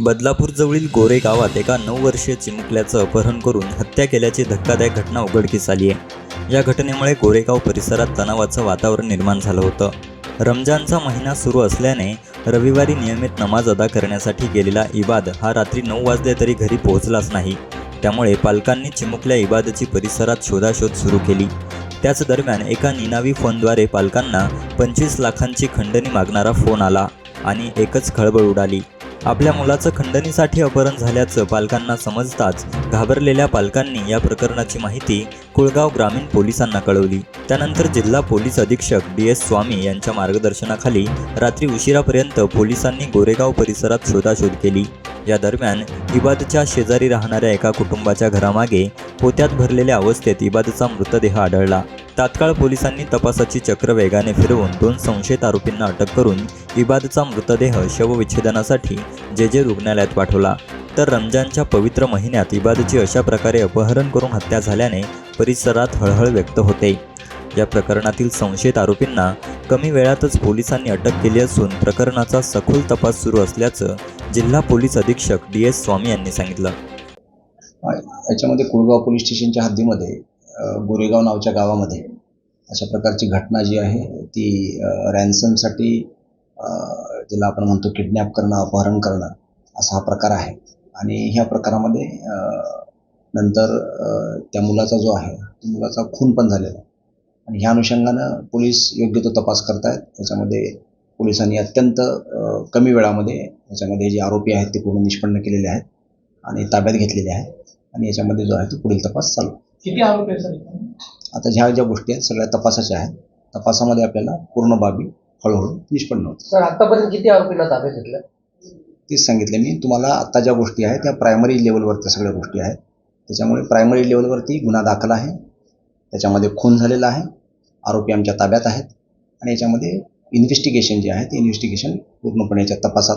बदलापूरजवळील गोरे गावात एका नऊ वर्षीय चिमुकल्याचं अपहरण करून हत्या केल्याची धक्कादायक घटना उघडकीस आली आहे. या घटनेमुळे गोरेगाव परिसरात तणावाचं वातावरण निर्माण झालं होतं. रमजानचा महिना सुरू असल्याने रविवारी नियमित नमाज अदा करण्यासाठी गेलेला इबाद हा रात्री नऊ वाजले तरी घरी पोहोचलाच नाही. त्यामुळे पालकांनी चिमुकल्या इबादची परिसरात शोधाशोध सुरू केली. त्याच दरम्यान एका निनावी फोनद्वारे पालकांना पंचवीस लाखांची खंडणी मागणारा फोन आला आणि एकच खळबळ उडाली. आपल्या मुलाचं खंडणीसाठी अपहरण झाल्याचं पालकांना समजताच घाबरलेल्या पालकांनी या प्रकरणाची माहिती कुळगाव ग्रामीण पोलिसांना कळवली. त्यानंतर जिल्हा पोलीस अधीक्षक डी एस स्वामी यांच्या मार्गदर्शनाखाली रात्री उशिरापर्यंत पोलिसांनी गोरेगाव परिसरात शोधाशोध केली. या दरम्यान इबादच्या शेजारी राहणाऱ्या एका कुटुंबाच्या घरामागे पोत्यात भरलेल्या अवस्थेत इबादचा मृतदेह आढळला. तात्काळ पोलिसांनी तपासाची चक्र वेगाने फिरवून दोन संशयित आरोपींना अटक करून इबादचा मृतदेह शवविच्छेदनासाठी जे जे रुग्णालयात पाठवला. तर रमजानच्या पवित्र महिन्यात इबादची अशा प्रकारे अपहरण करून हत्या झाल्याने परिसरात हळहळ व्यक्त होते. या प्रकरणातील संशयित आरोपींना कमी वेळातच पोलिसांनी अटक केली असून प्रकरणाचा सखोल तपास सुरू असल्याचं जिल्हा पोलीस अधीक्षक डी एस स्वामी यांनी सांगितलं. याच्यामध्ये कुळगाव पोलीस स्टेशनच्या हद्दीमध्ये गोरेगाव नावच्या गावामध्ये अशा प्रकारची घटना जी आहे ती रॅन्समसाठी ज्याला आपण म्हणतो किडनॅप करणं अपहरण करणं असा हा प्रकार आहे. आणि ह्या प्रकारामध्ये नंतर त्या मुलाचा जो आहे त्या मुलाचा खून पण झालेला आहे. आणि ह्या अनुषंगानं पोलीस योग्य तो तपास करतायत. त्याच्यामध्ये पोलिसांनी अत्यंत कमी वेळामध्ये याच्यामध्ये जे आरोपी आहेत ते पूर्ण निष्पन्न केलेले आहेत आणि ताब्यात घेतलेले आहेत. आणि याच्यामध्ये जो आहे तो पुढील तपास चालू आहे. किती आरोपी आहेत सर? आता ह्या ज्या गोष्टी आहेत सगळ्या तपासाच्या आहेत. तपासामध्ये आपल्याला पूर्ण बाबी हळूहळू निष्पन्न होतात सर आतापर्यंत किती आरोपींना ताब्यात घेतलं? तेच सांगितलं मी. तुम्हाला आता ज्या गोष्टी आहेत त्या प्रायमरी लेवलवरच्या सगळ्या गोष्टी आहेत. त्याच्यामुळे प्रायमरी लेवलवरती गुन्हा दाखल आहे. त्याच्यामध्ये खून झालेला आहे. आरोपी आमच्या ताब्यात आहेत. आणि याच्यामध्ये इन्व्हेस्टिगेशन जे आहे ते इन्व्हेस्टिगेशन पूर्णपणे याच्या तपासात